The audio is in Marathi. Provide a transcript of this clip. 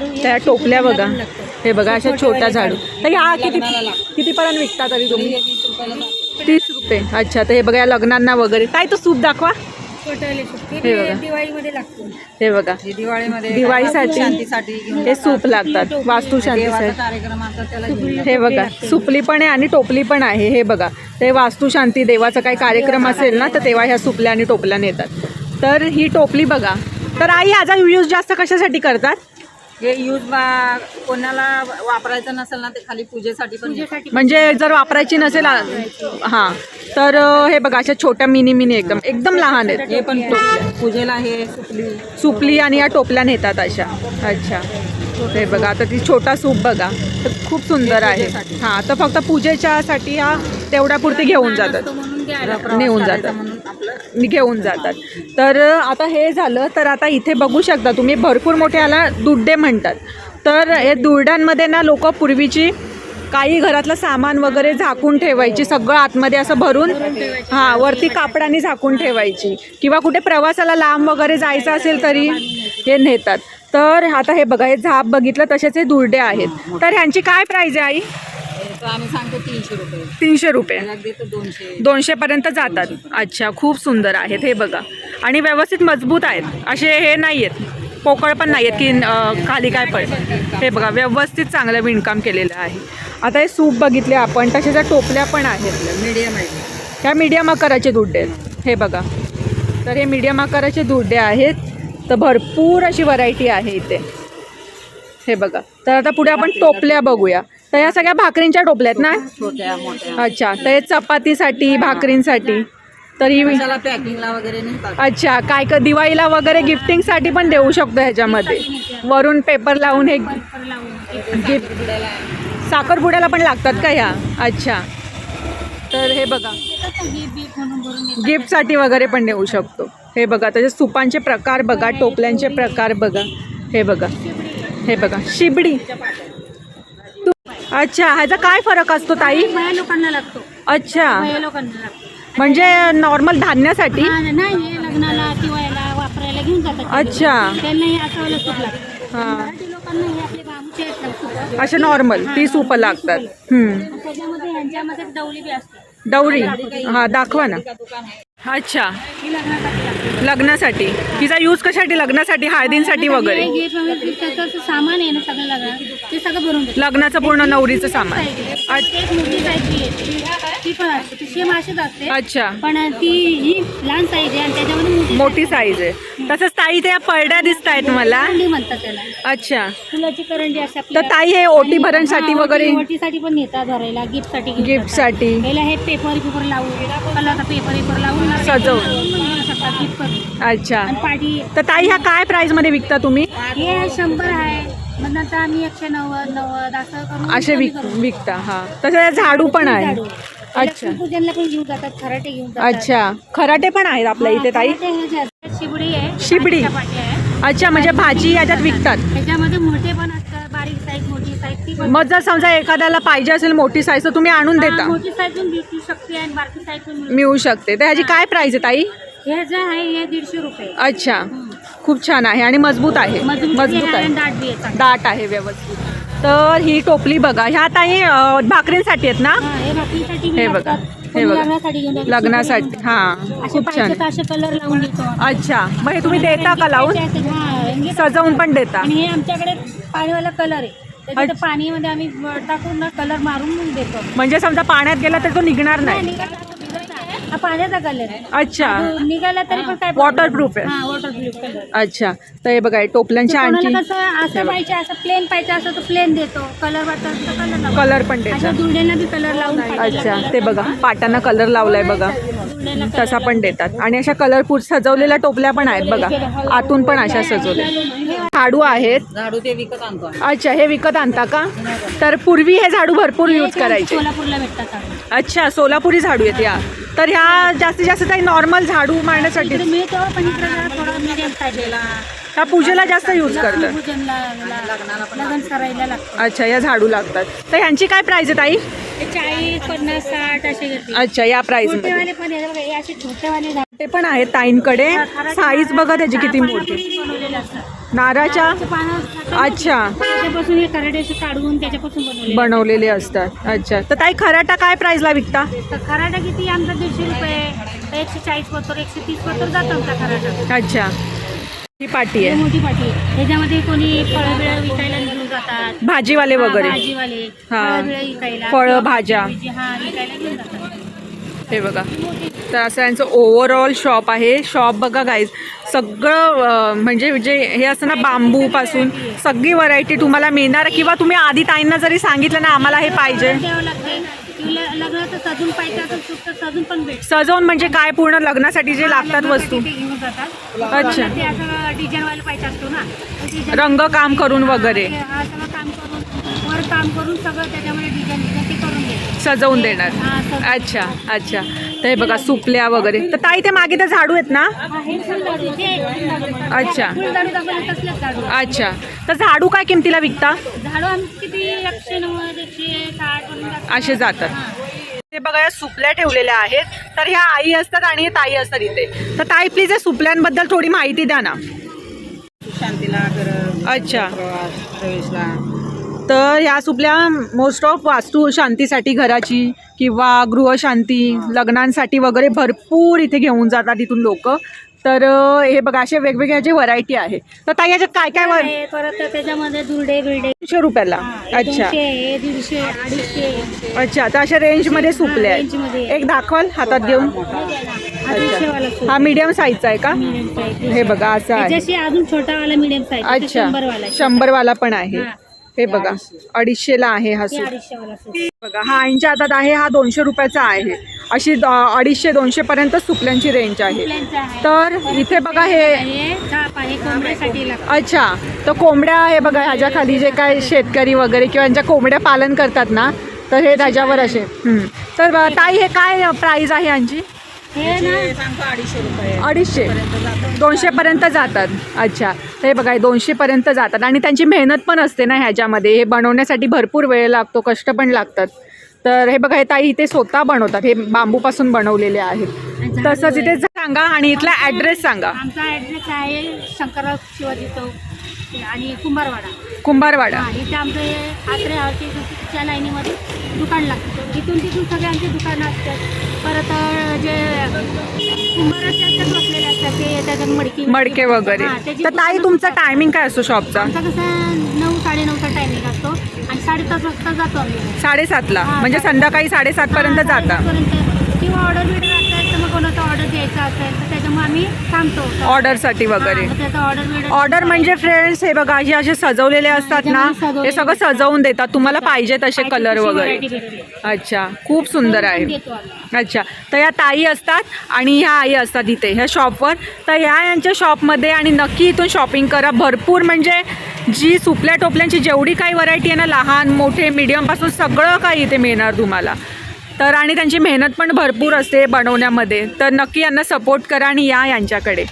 त्या टोपल्या बघा. हे बघा अशा छोट्या झाडू. तर ह्या किती कितीपर्यंत विकता तरी तुम्ही? तीस रुपये. अच्छा तर हे बघा या लग्नांना वगैरे. काय तो सूप दाखवा. हे बघा. दिवाळीमध्ये हे बघा. दिवाळीमध्ये दिवाळीसाठी हे सूप लागतात. वास्तू देवाचा शांतीसाठी कार्यक्रम असतात त्याला घेऊन जातात. हे बघा सुपली पण आहे आणि टोपली पण आहे. हे बघा ते वास्तू शांती देवाचा काही कार्यक्रम असेल ना तर तेव्हा ह्या सुपल्या आणि टोपल्या नेतात. तर ही टोपली बघा. तर आई ह्याचा यूज जास्त कशासाठी करतात? हे यूज कोणाला वापरायचं नसेल ना ते खाली पूजेसाठी पण. म्हणजे जर वापरायची नसेल हां. तर हे बघा अशा छोट्या मिनी मिनी एकदम एकदम लहान आहेत. हे पण टोपल्या. पूजेला हे सुपली सुपली आणि या टोपल्या नेतात अशा. अच्छा. हे बघा आता ती छोटा सूप बघा. तर खूप सुंदर आहे. हां तर फक्त पूजेच्यासाठी हा तेवढ्यापुरती घेऊन जातात. नेऊन जातात. घेऊन जातात. तर आता हे झालं तर आता इथे बघू शकता तुम्ही भरपूर मोठे याला दुड्डे म्हणतात. तर हे दुर्ड्यांमध्ये ना लोक पूर्वीची काही घरातलं सामान वगैरे झाकून ठेवायची सगळं आतमध्ये असं भरून हां वरती कापडाने झाकून ठेवायची. किंवा कुठे प्रवासाला लांब वगैरे जायचं असेल तरी हे नेतात. तर आता हे बघा हे झाप बघितलं तसेच हे दुर्डे आहेत. तर ह्यांची काय प्राईज आहे आई? याचं आम्ही सांगतो तीनशे रुपये. तीनशे दोनशे. दोनशेपर्यंत जातात. अच्छा खूप सुंदर आहेत हे बघा. आणि व्यवस्थित मजबूत आहेत. असे हे नाही आहेत पोकळ पण नाही आहेत की अं, खाली काय पड हे बघा व्यवस्थित चांगलं विणकाम केलेलं आहे. आता हे सूप बघितले आपण. तसे त्या टोपल्या पण आहेत. मीडियम आहे. ह्या मीडियम आकाराचे दुड्डे आहेत. हे बघा. तर हे मीडियम आकाराचे दुड्डे आहेत. तर भरपूर अशी व्हरायटी आहे इथे. हे बघा. तर आता पुढे आपण टोपल्या बघूया. तर या सगळ्या भाकरींच्या टोपल्या आहेत ना? छोट्या मोठ्या. अच्छा तर हे चपातीसाठी भाकरींसाठी. तर ही त्याला पॅकिंगला वगैरे नाही अच्छा काय क दिवाळीला वगैरे गिफ्टिंगसाठी पण देऊ शकतो ह्याच्यामध्ये. वरून पेपर लावून हे गिफ्ट साखरपुड्याला पण लागतात का ह्या? अच्छा. तर हे बघा. गिफ्टसाठी वगैरे पण देऊ शकतो. हे बघा त्याचे सुपांचे प्रकार बघा टोपल्यांचे प्रकार बघा. हे बघा. हे बघा. शिबडी. अच्छा ह्याचा काय फरक असतो ताई? बाया लोकांना लागतो. अच्छा. बाया लोकांना लागतो. म्हणजे नॉर्मल धान्यासाठी? हा, नाही हे लग्नाला वापरायला घेऊन जातात ते अच्छा. त्यांना हे असं सूप लागतं. हां. मराठी लोकांना हे आपले बांबूचे आहेत ना सूप. असे नॉर्मल ती सूप लागतात. हम्म. आणि त्याच्यामध्ये ह्यांच्यामध्ये डवली बी असते. दौरी हा दाखवा ना. अच्छा. ही लग्नासाठी. लागते लग्नासाठी तिचा यूज कशासाठी? लग्नासाठी हळदींसाठी वगैरे. हे जे त्याचं सामान आहे ना सगळं लग्नात ते सगळं भरून देतात लग्नाचं पूर्ण नवरीचं सामान. अच्छा. एक मोठी ती पण असते. ती सेम अशीच असते. अच्छा. पण ती ही लहान साईज आहे आणि त्याच्यामध्ये मोठी साईज आहे. तसंच ताई त्या पडद्या दिसत आहेत मला. करंडी म्हणतात त्याला. अच्छा. फुलाची करंडी असते तर ताई हे ओटी भरणसाठी वगैरे ओटीसाठी पण नेतात भरायला गिफ्टसाठी गिफ्टसाठी पहिला हे पेपर पेपर लावून कलरचा पेपर पेपर लावून सजवून. गिफ्ट करून अच्छा. आणि पाठी तर ताई ह्या काय प्राइसमध्ये विकता तुम्ही? हे शंभर आहे. मग नंतर आम्ही एकशे नव्वद नव्वद असं करून असे कमी विक करू. विकता हा. तसं झाडू पण आहे. झाडू. अच्छा. लक्ष्मीपूजनला पण घेऊन जातात खराटे घेऊन जातात. अच्छा. खराटे पण आहेत आपल्या इथे ताई. खराटे हे जे असतात, शिबडी आहे शिबडी. आहे अच्छा म्हणजे भाजी याच्यात विकतात. त्याच्यामध्ये मोठे पण असतात बारीक साईज मोठी साईज ती पण मग जर समजा एखाद्याला पाहिजे असेल मोठी साईज तर तुम्ही आणून हा, देता. मोठी साईज पण भेटू शकते आणि बारकी साईज पण मिळू मिळू शकते. तर ह्याची काय प्राइस आहे ताई? हे जे आहे हे दीडशे रुपये. अच्छा. खूप छान आहे आणि मजबूत आहे. मजबूत आहे आहे आणि दाट बी आहे चांगली. दाट आहे व्यवस्थित. तर ही टोपली बघा. ह्या ताई अं, भाकरींसाठी आहेत ना? हा, हे हे बघा. हे बघा. लग्नासाठी हां खूप छान. अच्छा. मग हे तुम्ही देता का लावून? हा. सजवून पण देता. हे आमच्याकडे पाणीवाला कलर आहे. पाणीमध्ये आम्ही टाकून ना कलर मारून देतो. म्हणजे समजा पाण्यात गेला तर तो निघणार नाही, हा पाण्याचा कलर आहे. अच्छा. निघाला तरी पण काय Waterproof आहे. हा वॉटरप्रूफ कलर अच्छा. तर हे बघा हे टोपल्यांच्या आणखी कोणाला कसं असं पाहिजे असं प्लेन पाहिजे असं तो प्लेन देतो. कलर वाटतं कलर पण अशा देतात दुर्ड्यांना बी कलर लावून अच्छा. ते बघा पाटांना कलर लावलाय बघा. तसा पण देतात. आणि अशा कलरफुल सजवलेल्या टोपल्या पण आहेत बघा. आतून पण अशा सजवल्या झाडू आहेत. झाडू ते विकत आणतो. अच्छा हे विकत आणता का? तर पूर्वी हे झाडू भरपूर यूज करायचे. सोलापूरला भेटतात. अच्छा सोलापुरी झाडू आहेत या. तर ह्या जास्तीत जास्त काही नॉर्मल झाडू मारण्यासाठी. ह्या पूजेला जास्त यूज करतात. अच्छा या झाडू लागतात. तर ह्यांची काय प्राइस आहे ताई? चाळीस पन्नास साठ असे अच्छा या प्राइसमध्ये. हे ते पण आहेत ताईंकडे. साईज बघा त्याची किती मोठी. बनवलेले असतात. नारळाच्या? नारळाचं पानं असतात ना, अच्छा. त्याच्यापासून हे करडे असं काढून त्याच्यापासून बनवले बनवलेले असतात. अच्छा. तर ताई खराटा काय प्राइसला विकता? तर खराटा किती? आमचा दीडशे रुपये. एकशे चाळीस पत्तर एकशे तीस पत्तर जातं आमचा खराटा. अच्छा. ही पाटी हे आहे मोठी पाठी आहे. ह्याच्यामध्ये कोणी फळं बिळं विकायला घेऊन जातात. भाजीवाले हा, वगैरे. भाजीवाले. हा. फळं बिळं विकायला. फळं, भाज्या. हा विकायला घेऊन जातात. हे बघा. तर असं यांचं ओव्हरऑल शॉप आहे शॉप बघा गाईज सगळं म्हणजे जे हे असतं ना बांबूपासून सगळी व्हरायटी तुम्हाला मिळणार. किंवा तुम्ही आधी ताईंना जरी सांगितलं ना आम्हाला हे पाहिजे. सजवून म्हणजे काय? पूर्ण लग्नासाठी जे लागतात वस्तू. अच्छा. असं रंग काम करून वगैरे काम करून सगळं त्याच्यामध्ये डिझाईन ते करून देतात सजवून देणार. अच्छा अच्छा. तर हे बघा सुपल्या वगैरे. तर ताई ते मागे तर झाडू आहेत ना. अच्छा. अच्छा. तर झाडू काय किमतीला विकता. असे जातात. हा. ते बघा या सुपल्या ठेवलेल्या आहेत. तर ह्या आई असतात आणि हे ताई असतात इथे. तर ताई प्लीज या सुपल्यांबद्दल थोडी माहिती द्या ना. शांतीला अच्छा. प्रवेशला. तर ह्या सुपल्या मोस्ट ऑफ वास्तू शांतीसाठी घराची किंवा गृहशांती लग्नांसाठी वगैरे भरपूर इथे घेऊन जातात इथून लोक. तर हे बघा असे वेगवेगळ्या जे व्हरायटी आहे. तर ताई याच्यात काय काय आहे, परत त्याच्यामध्ये दुर्डे बिर्डे. दोनशे रुपयाला. अच्छा. दोनशे दीडशे अडीचशे. अच्छा तर अशा रेंजमध्ये सुपले आहेत. रेंजमध्ये. एक दाखवाल हातात घेऊन? सूप. हा मीडियम साईजचा आहे. का? Medium size. हे बघा असं आहे. त्याच्याशी अजून छोटा वाला मिडियम साईज अच्छा. शंभर वाला शंभरवाला पण आहे. हा. हे बघा अडीचशेला आहे हा सूप सूप. बघा हा ऐंच्या हातात आहे हा दोनशे रुपयाचा आहे अशी अडीचशे दोनशे पर्यंत सुपल्यांची रेंज आहे. तर इथे बघा हे. अच्छा तर कोंबड्या हे बघा ह्याच्या खाली जे काय शेतकरी वगैरे किंवा यांच्या कोंबड्या पालन करतात ना तर हे त्याच्यावर असे. तर ताई हे काय प्राईज आहे यांची ना अडीचशे रुपये. अडीचशे. दोनशेपर्यंत जातात. अच्छा. तर हे बघा हे दोनशेपर्यंत जातात. आणि त्यांची मेहनत पण असते ना ह्याच्यामध्ये. हे बनवण्यासाठी भरपूर वेळ लागतो कष्ट पण लागतात. तर हे बघा हे ताई इथे स्वतः बनवतात. हे बांबूपासून बनवलेले आहेत. तसंच इथे सांगा आणि इथला ॲड्रेस सांगा. आमचा ॲड्रेस आहे शंकरराव शिवाजी चौक. आणि कुंभारवाडा. कुंभारवाडा. हा इथे आमचं हे आत्रे हॉटेलच्या लाईनीमध्ये दुकान लागतं. इथून तिथून सगळे आमचे दुकानं असतात. परत अं, जे कुंभाराच्या असतात बसलेले असतात ते येतात मडकी मडके वगैरे. हा, त्याची तर ताई तुमचा टायमिंग काय असतो शॉपचा आमचा कसं नऊ साडेनऊचा टायमिंग असतो. आणि साडेपाच वाजता जातो आम्ही. साडेसातला. हा, म्हणजे साडे- संध्याकाळी साडेसातपर्यंत हा, जाता. साडेसातपर्यंत. किंवा ऑर्डर बिर्डर कोणाचा ऑर्डर द्यायचा असेल तर त्याच्यामुळे आम्ही थांबतो. ऑर्डरसाठी वगैरे. हा, त्याचा ऑर्डर म्हणजे फ्रेंड्स हे बघा हे असे सजवलेले असतात ना हे सगळं सजवून देतात. तुम्हाला पाहिजे तसे कलर वगैरे. अच्छा खूप सुंदर आहे. देतो आम्ही. अच्छा तर या ताई असतात आणि ह्या आई असतात इथे ह्या शॉपवर तर ह्या यांच्या शॉपमध्ये आणि नक्की इथून शॉपिंग करा. भरपूर म्हणजे जी सुपल्या टोपल्यांची जेवढी काही व्हरायटी आहे ना लहान मोठे मीडियमपासून सगळं काही इथे मिळणार तुम्हाला. तर आणि त्यांची मेहनत पण भरपूर असते बनवण्यामध्ये. तर नक्की यांना सपोर्ट करा आणि या यांच्याकडे.